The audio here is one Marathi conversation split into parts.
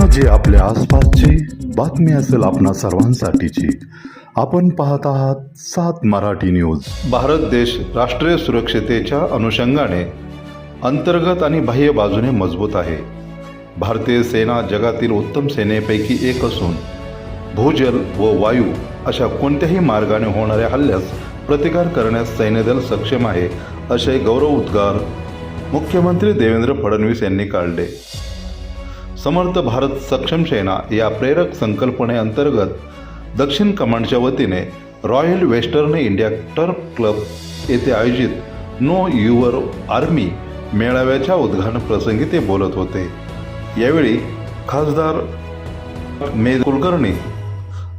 घटना जी आपल्या आसपासची बातमी असेल आपणा सर्वांसाठीची. आपण पाहत आहात सात मराठी न्यूज. भारत देश राष्ट्रीय सुरक्षतेच्या अनुषंगाने अंतर्गत आणि बाह्य बाजूने मजबूत आहे. भारतीय सेना जगातील उत्तम सेनेपैकी एक असून भूजल व वायू अशा कोणत्याही मार्गाने होणाऱ्या हल्ल्यास प्रतिकार करण्यास सैन्यदल सक्षम आहे असे गौरव उद्गार मुख्यमंत्री देवेंद्र फडणवीस यांनी काढले. समर्थ भारत सक्षम सेना या प्रेरक संकल्पनेअंतर्गत दक्षिण कमांडच्या वतीने royal western India turf club येथे आयोजित नो युअर आर्मी मेळाव्याच्या उद्घाटन प्रसंगी ते बोलत होते. यावेळी खासदार मे. कुलकर्णी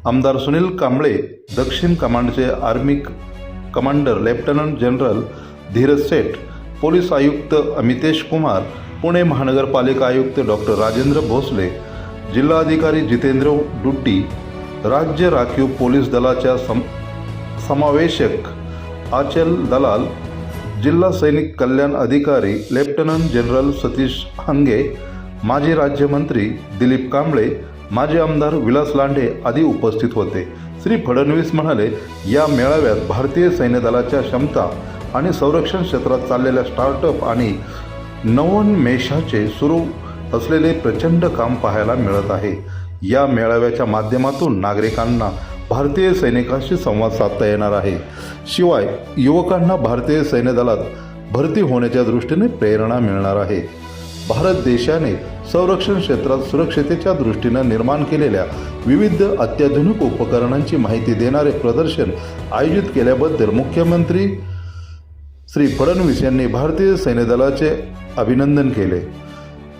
आमदार सुनील कांबळे दक्षिण कमांडचे army commander lieutenant general Dheeraj Seth police आयुक्त अमितेश कुमार पुणे महानगरपालिका आयुक्त डॉक्टर राजेंद्र भोसले जिल्हाधिकारी जितेंद्र डुट्टी राज्य राखीव पोलीस दलाच्या सम समावेशक आचल दलाल जिल्हा सैनिक कल्याण अधिकारी लेफ्टनंट जनरल सतीश हंगे माजी राज्यमंत्री दिलीप कांबळे माजी आमदार विलास लांडे आदी उपस्थित होते. श्री फडणवीस म्हणाले या मेळाव्यात भारतीय सैन्य दलाच्या क्षमता आणि संरक्षण क्षेत्रात चाललेल्या स्टार्टअप आणि नवोन्मेषाचे सुरू असलेले प्रचंड काम पाहायला मिळत आहे. या मेळाव्याच्या माध्यमातून नागरिकांना भारतीय सैनिकांशी संवाद साधता येणार आहे. शिवाय युवकांना भारतीय सैन्य दलात भरती होण्याच्या दृष्टीने प्रेरणा मिळणार आहे. भारत देशाने संरक्षण क्षेत्रात सुरक्षतेच्या दृष्टीनं निर्माण केलेल्या विविध अत्याधुनिक उपकरणांची माहिती देणारे प्रदर्शन आयोजित केल्याबद्दल मुख्यमंत्री श्री फडणवीस यांनी भारतीय सैन्यदलाचे अभिनंदन केले.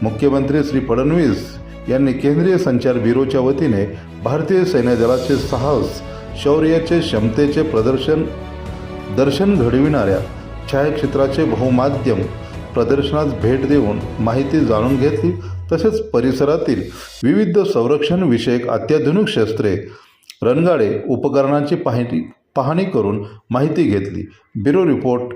मुख्यमंत्री श्री फडणवीस यांनी केंद्रीय संचार ब्युरोच्या वतीने भारतीय सैन्यदलाचे साहस शौर्याचे क्षमतेचे प्रदर्शन दर्शन घडविणाऱ्या छायाचित्राचे बहुमाध्यम प्रदर्शनास भेट देऊन माहिती जाणून घेतली. तसेच परिसरातील विविध संरक्षण विषयक अत्याधुनिक शस्त्रे रणगाडे उपकरणांची पाहणी पाहणी करून माहिती घेतली. Bureau report